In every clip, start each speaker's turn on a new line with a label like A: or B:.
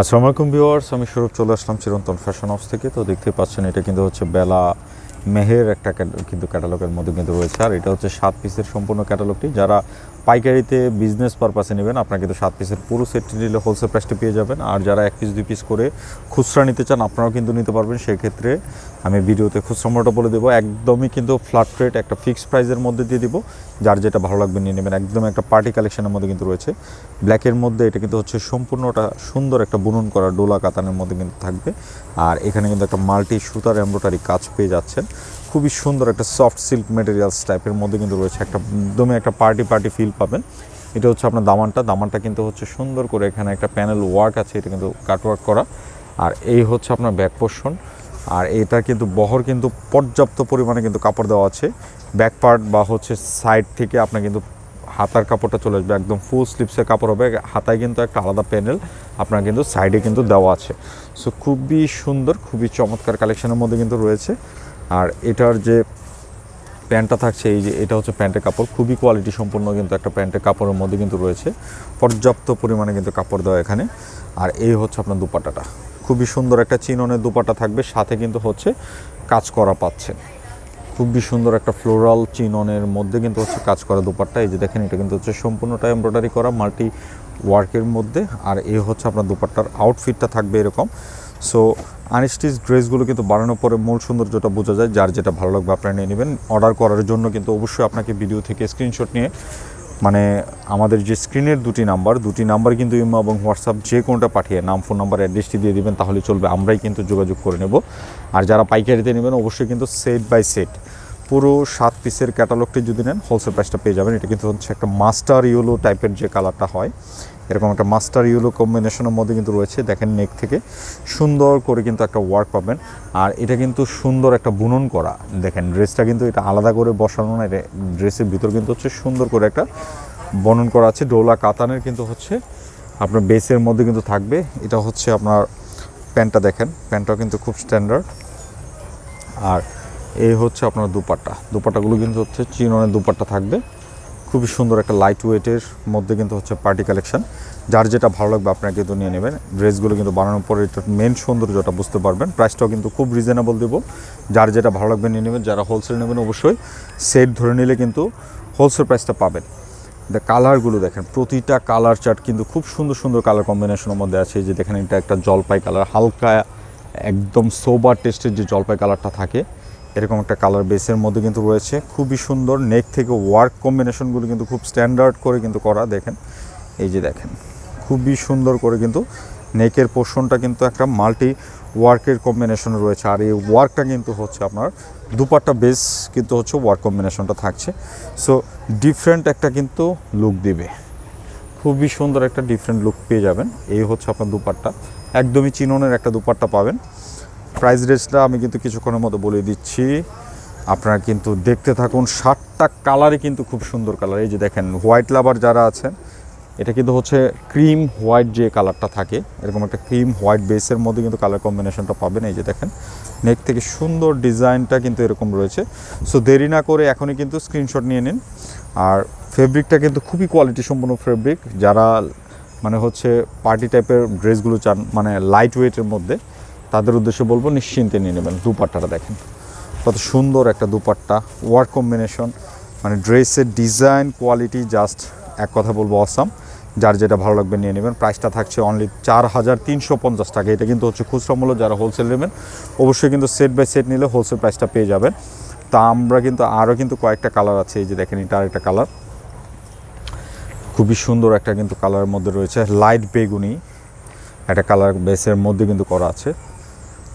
A: আসসালামু আলাইকুম ভিউয়ার্স, আমি সৌরভ চলে আসলাম চিরন্তন ফ্যাশন হাউস থেকে। তো দেখতে পাচ্ছেন, এটা কিন্তু হচ্ছে বেলা মেহের একটা কিন্তু ক্যাটালগের মধ্যে কিন্তু রয়েছে। আর এটা হচ্ছে সাত পিসের সম্পূর্ণ ক্যাটালগটি। যারা পাইকারিতে বিজনেস পারপাসে নেবেন, আপনারা কিন্তু সাত পিসের পুরো সেটটি নিলে হোলসেল প্রাইসটি পেয়ে যাবেন। আর যারা এক পিস দুই পিস করে খুচরা নিতে চান, আপনারাও কিন্তু নিতে পারবেন। সেক্ষেত্রে আমি ভিডিওতে খুচরা মূল্যটা বলে দেবো। একদমই কিন্তু ফ্ল্যাট রেট একটা ফিক্সড প্রাইসের মধ্যে দিয়ে দিব। যার যেটা ভালো লাগবে নিয়ে নেবেন। একদম একটা পার্টি কালেকশনের মধ্যে কিন্তু রয়েছে। ব্ল্যাকের মধ্যে এটা কিন্তু হচ্ছে সম্পূর্ণটা সুন্দর একটা বুনন করা ডোলা কাতানের মধ্যে কিন্তু থাকবে। আর এখানে কিন্তু একটা মাল্টি সুতার এমব্রয়ডারি কাজ পেয়ে যাচ্ছেন। খুবই সুন্দর একটা সফট সিল্ক মেটেরিয়ালস টাইপের মধ্যে কিন্তু রয়েছে। একটা একদমই একটা পার্টি পার্টি ফিল পাবেন। এটা হচ্ছে আপনার দামানটা। দামানটা কিন্তু হচ্ছে সুন্দর করে এখানে একটা প্যানেল ওয়ার্ক আছে, এটা কিন্তু কাটওয়ার্ক করা। আর এই হচ্ছে আপনার ব্যাক পোর্শন আর এটা কিন্তু বহর কিন্তু পর্যাপ্ত পরিমাণে কিন্তু কাপড় দেওয়া আছে। ব্যাক পার্ট বা হচ্ছে সাইড থেকে আপনার কিন্তু হাতার কাপড়টা চলে আসবে। একদম ফুল স্লিপসের কাপড় হবে। হাতায় কিন্তু একটা আলাদা প্যানেল আপনার কিন্তু সাইডে কিন্তু দেওয়া আছে। সো খুবই সুন্দর, খুবই চমৎকার কালেকশনের মধ্যে কিন্তু রয়েছে। আর এটার যে প্যান্টটা থাকছে, এই যে এটা হচ্ছে প্যান্টের কাপড়। খুবই কোয়ালিটি সম্পূর্ণ কিন্তু একটা প্যান্টের কাপড়ের মধ্যে কিন্তু রয়েছে। পর্যাপ্ত পরিমাণে কিন্তু কাপড় দেওয়া এখানে। আর এই হচ্ছে আপনার দুপাট্টাটা। খুবই সুন্দর একটা চিননের দুপাট্টা থাকবে, সাথে কিন্তু হচ্ছে কাজ করা পাচ্ছেন। খুবই সুন্দর একটা ফ্লোরাল চিননের মধ্যে কিন্তু হচ্ছে কাজ করা দুপাট্টা। এই যে দেখেন, এটা কিন্তু হচ্ছে সম্পূর্ণটা এমব্রয়ডারি করা মাল্টি ওয়ার্কের মধ্যে। আর এই হচ্ছে আপনার দুপাট্টার আউটফিটটা থাকবে এরকম। সো আনস্টিচ ড্রেসগুলো কিন্তু বানানোর পরে মূল সৌন্দর্যটা বোঝা যায়, যার যেটা ভালো লাগবে আপনারা নিয়ে নেবেন। অর্ডার করার জন্য কিন্তু অবশ্যই আপনাকে ভিডিও থেকে স্ক্রিনশট নিয়ে মানে আমাদের যে স্ক্রিনের দুটি নাম্বার দুটি নাম্বার কিন্তু ইমো এবং হোয়াটসঅ্যাপ যে কোনোটা পাঠিয়ে নাম ফোন নাম্বার অ্যাড্রেসটি দিয়ে দিবেন, তাহলে চলবে। আমরাই কিন্তু যোগাযোগ করে নেব। আর যারা পাইকারিতে নেবেন, অবশ্যই কিন্তু সেট বাই সেট পুরো সাত পিসের ক্যাটালগটি যদি নেন হোলসেল প্রাইসটা পেয়ে যাবেন। এটা কিন্তু হচ্ছে একটা মাস্টার ইয়েলো টাইপের যে কালারটা হয় এরকম একটা মাস্টার ইয়েলো কম্বিনেশনের মধ্যে কিন্তু রয়েছে, দেখেন নেক থেকে। সুন্দর করে কিন্তু একটা ওয়ার্ক পাবেন। আর এটা কিন্তু সুন্দর একটা বুনন করা। দেখেন ড্রেসটা কিন্তু এটা আলাদা করে বসানো না, এটা ড্রেসের ভিতর কিন্তু হচ্ছে সুন্দর করে একটা বনন করা আছে। ডোলা কাতানের কিন্তু হচ্ছে আপনার বেসের মধ্যে কিন্তু থাকবে। এটা হচ্ছে আপনার প্যান্টটা দেখেন, প্যান্টটাও কিন্তু খুব স্ট্যান্ডার্ড আর এই হচ্ছে আপনার দুপাট্টা। দুপাট্টাগুলো কিন্তু হচ্ছে চিননের দুপাট্টা থাকবে। খুবই সুন্দর একটা লাইট ওয়েটের মধ্যে কিন্তু হচ্ছে পার্টি কালেকশন যার যেটা ভালো লাগবে আপনারা কিন্তু নিয়ে নেবেন। ড্রেসগুলো কিন্তু বানানোর পরে এটা মেন সৌন্দর্যটা বুঝতে পারবেন। প্রাইসটাও কিন্তু খুব রিজনেবল দেবো। যার যেটা ভালো লাগবে নিয়ে নেবেন, যারা হোলসেল নেবেন অবশ্যই সেট ধরে নিলে কিন্তু হোলসেল প্রাইসটা পাবেন। দ্য কালারগুলো দেখেন, প্রতিটা কালার চার্ট কিন্তু খুব সুন্দর সুন্দর কালার কম্বিনেশনের মধ্যে আছে। যে দেখেন, এটা একটা জলপাই কালার হালকা, একদম সোবার টেস্টের যে জলপাই কালারটা থাকে এরকম একটা কালার বেসের মধ্যে কিন্তু রয়েছে। খুবই সুন্দর নেক থেকে ওয়ার্ক কম্বিনেশনগুলো কিন্তু খুব স্ট্যান্ডার্ড করে কিন্তু করা, দেখেন। এই যে দেখেন, খুবই সুন্দর করে কিন্তু নেকের পোর্শনটা কিন্তু একটা মাল্টি ওয়ার্কের কম্বিনেশন রয়েছে। আর এই ওয়ার্কটা কিন্তু হচ্ছে আপনার দুপাট্টা বেস কিন্তু হচ্ছে ওয়ার্ক কম্বিনেশনটা থাকছে। সো ডিফারেন্ট একটা কিন্তু লুক দিবে। খুবই সুন্দর একটা ডিফারেন্ট লুক পেয়ে যাবেন। এই হচ্ছে আপনার দুপাট্টা। একদমই চিননের একটা দুপাট্টা পাবেন। প্রাইস রেঞ্জটা আমি কিন্তু কিছুক্ষণের মতো বলে দিচ্ছি। আপনারা কিন্তু দেখতে থাকুন, সাতটা কালারই কিন্তু খুব সুন্দর কালার এই যে দেখেন হোয়াইট লাভার যারা আছেন, এটা কিন্তু হচ্ছে ক্রিম হোয়াইট যে কালারটা থাকে, এরকম একটা ক্রিম হোয়াইট বেসের মধ্যে কিন্তু কালার কম্বিনেশনটা পাবেন। এই যে দেখেন নেক থেকে সুন্দর ডিজাইনটা কিন্তু এরকম রয়েছে। সো দেরি না করে এখনই কিন্তু স্ক্রিনশট নিয়ে নিন। আর ফেব্রিকটা কিন্তু খুবই কোয়ালিটি সম্পন্ন ফেব্রিক যারা মানে হচ্ছে পার্টি টাইপের ড্রেসগুলো চান মানে লাইট ওয়েটের মধ্যে তাদের উদ্দেশ্যে বলব নিশ্চিন্তে নিয়ে নেবেন দুপাট্টাটা দেখেন। কত সুন্দর একটা দুপাট্টা, ওয়ার্ক কম্বিনেশন মানে ড্রেসের ডিজাইন কোয়ালিটি জাস্ট এক কথা বলব অসাম যার যেটা ভালো লাগবে নিয়ে নেবেন। প্রাইসটা থাকছে অনলি চার হাজার তিনশো পঞ্চাশ টাকা। এটা কিন্তু হচ্ছে খুচরা মূল্য, যারা হোলসেল নেবেন, অবশ্যই কিন্তু সেট বাই সেট নিলে হোলসেল প্রাইসটা পেয়ে যাবেন। তা আমরা কিন্তু আরও কিন্তু কয়েকটা কালার আছে, এই যে দেখেন এটা আরেকটা কালার খুবই সুন্দর একটা কিন্তু কালারের মধ্যে রয়েছে লাইট বেগুনি। একটা কালার বেসের মধ্যে কিন্তু করা আছে।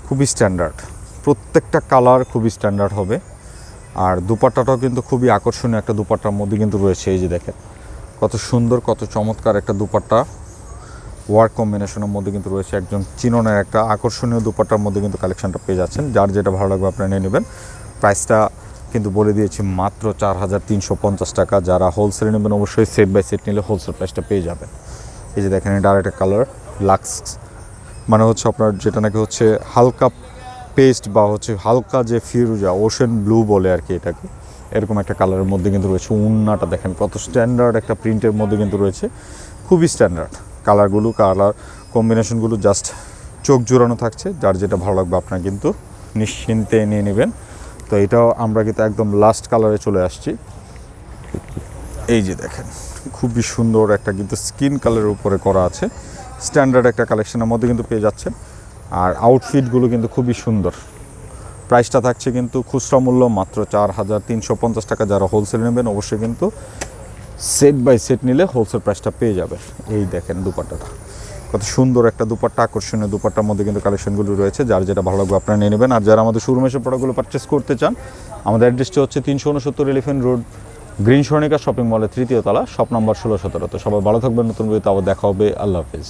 A: খুবই স্ট্যান্ডার্ড প্রত্যেকটা কালার খুবই স্ট্যান্ডার্ড হবে। আর দুপাট্টাটাও কিন্তু খুবই আকর্ষণীয় একটা দুপাট্টার মধ্যে কিন্তু রয়েছে, এই যে দেখেন। কত সুন্দর, কত চমৎকার একটা দুপাট্টা। ওয়ার্ক কম্বিনেশনের মধ্যে কিন্তু রয়েছে একজন চিননের একটা আকর্ষণীয় দুপাট্টার মধ্যে কিন্তু কালেকশনটা পেয়ে যাচ্ছেন। যার যেটা ভালো লাগবে আপনারা নিয়ে নেবেন। প্রাইসটা কিন্তু বলে দিয়েছি মাত্র চার হাজার তিনশো পঞ্চাশ টাকা। যারা হোলসেলে নেবেন অবশ্যই সেট বাই সেট নিলে হোলসেল প্রাইসটা পেয়ে যাবেন। এই যে দেখেন, এটা আরেকটা কালার লাক্স মানে হচ্ছে আপনার যেটা নাকি হচ্ছে হালকা পেস্ট বা হচ্ছে হালকা যে ফিরুজা ওশেন ব্লু বলে আর কি এটাকে, এরকম একটা কালারের মধ্যে কিন্তু রয়েছে উন্নাটা দেখেন, কত স্ট্যান্ডার্ড একটা প্রিন্টের মধ্যে কিন্তু রয়েছে, খুবই স্ট্যান্ডার্ড কালারগুলো কালার কম্বিনেশনগুলো জাস্ট চোখ জোড়ানো থাকছে, যার যেটা ভালো লাগবে আপনার কিন্তু নিশ্চিন্তে নিয়ে নেবেন। তো এটাও আমরা কিন্তু একদম লাস্ট কালারে চলে আসছি। এই যে দেখেন, খুবই সুন্দর একটা কিন্তু স্কিন কালারের উপরে করা আছে। স্ট্যান্ডার্ড একটা কালেকশনের মধ্যে কিন্তু পেয়ে যাচ্ছেন। আর আউটফিটগুলো কিন্তু খুবই সুন্দর। প্রাইসটা থাকছে কিন্তু খুচরা মূল্য মাত্র চার হাজার তিনশো পঞ্চাশ টাকা। যারা হোলসেল নেবেন অবশ্যই কিন্তু সেট বাই সেট নিলে হোলসেল প্রাইসটা পেয়ে যাবে এই দেখেন দুপাট্টাটা। কত সুন্দর একটা দুপাট্টা, আকর্ষণীয় দুপাট্টার মধ্যে কিন্তু কালেকশনগুলো রয়েছে। যার যেটা ভালো লাগবে আপনারা নিয়ে নেবেন। আর যারা আমাদের শোরুমে এসে প্রোডাক্টগুলো পারচেস করতে চান, আমাদের অ্যাড্রেসটি হচ্ছে তিনশো উনসত্তর elephant road green Sornika shopping মলের তৃতীয় তলা শপ নম্বর ষোলো সতেরো। তো সবাই ভালো থাকবেন, নতুন বইতে আবার দেখা হবে। আল্লাহ হাফিজ।